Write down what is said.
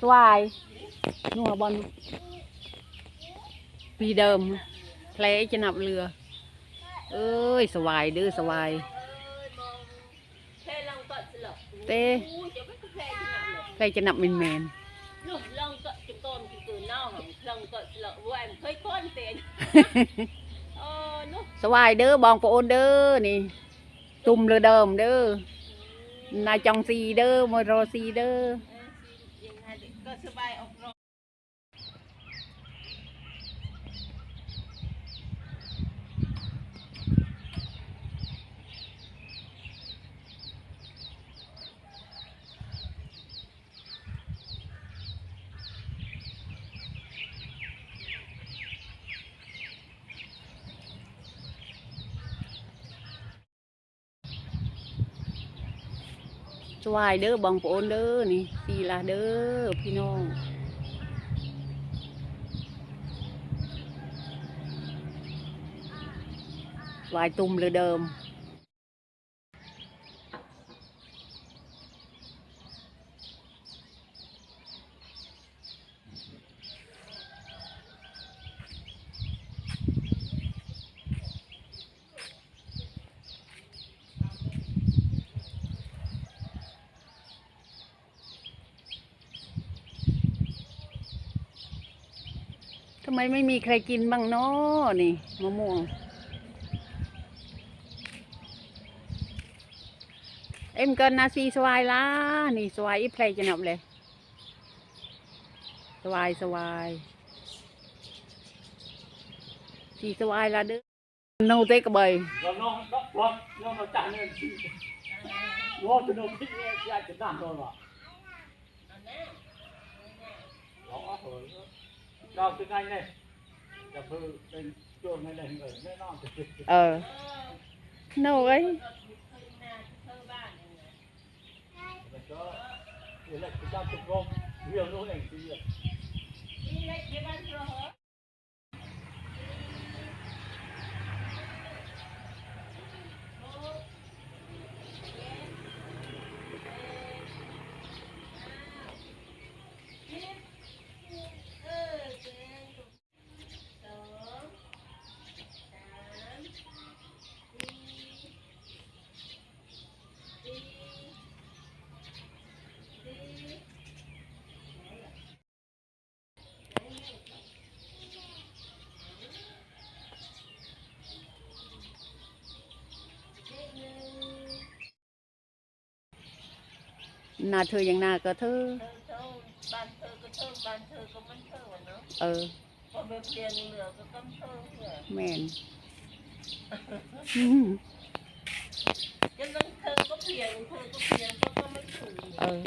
toài nhưng mà bọn vì đờm lẽ cho nạp lừa ơi sờ đưa sờ vài tê lẽ cho nạp mình mềm sờ đưa bọn phụ đưa nè tùm lừa đờm đưa là chồng gì đưa mà rồi gì đưa ช่วยเด้อบองโอนเด้อนี่สีละเด้อพี่น้องวายตุ่มเลยเดิมทำไมไม่มีใครกินบ้างเนาะนี่มะม่วงเอ็มกันนาซีสวายล่ะนี่ สวายอีเพลจะนับเลยสวายสวายสีสวายล่ะเด้อนูเตกบยเรา Cho tiếng Anh này. Đập hư bên chuồng này là hình ảnh nó non Ờ. Nâu ấy. Hãy subscribe cho kênh Ghiền Mì Gõ Để không bỏ lỡ những video hấp dẫn นาเธออย่างนาก็เธอเธอบ้านเธอก็เธอบ้านเธอก็มันเธอวเนาะเออพอไปเปลี่ยนเหลือก็ต้องเธเหลือแม่นยังต้องเธอก็เปลี่ยนเธอก็เปลี่ยนก็ไม่ถูกเออ